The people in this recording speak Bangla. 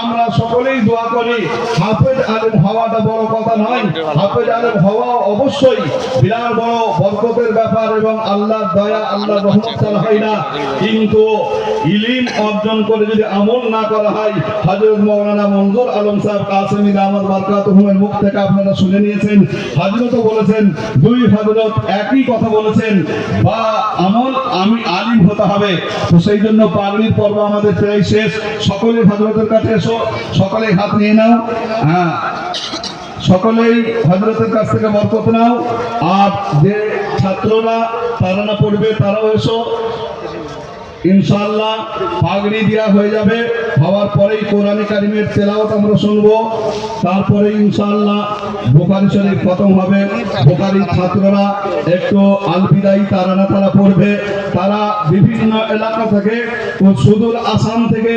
আমরা সকলেই দোয়া করি, হাফেজ আলেম হওয়াটা বড় কথা নয়। হাফেজ আলেম হওয়া অবশ্যই বিরাট বড় বরকতের ব্যাপার এবং আল্লাহর দয়া, আল্লাহর রহমত ছাড়া হয় না। কিন্তু ইলিম অর্জন করে যদি আমল না করা হয়, হযরত মাওলানা মনজুর আলম সাহেব কাসেমি দামাত বারকাতুহুমের মুখ থেকে আপনারা শুনে নিয়েছেন। হযরতও বলেছেন, দুই হযরত একই কথা বলেছেন, বা আমল হতে হবে। তো সেই জন্য পাগড়ির পর্ব আমাদের প্রায় শেষ। সকলে হজরতের কাছে এসো। সকলে হাত নিয়ে নাও। হ্যাঁ। সকলেই হজরতের কাছ থেকে বরকত নাও। আর যে ছাত্ররা, তারা না পড়বে, তারাও এসো। ইনশাআল্লাহ পাগড়ি দেওয়া হয়ে যাবে। হওয়ার পরেই কোরআনে কারিমের তেলাওয়াত আমরা শুনব। তারপরে ইনশাল্লাহ বোকারি শরীফ খতম হবে। বোকারি ছাত্ররা একটু আলবিদাই তারা না তারা পড়বে। তারা বিভিন্ন এলাকা থেকে ও সুদূর আসাম থেকে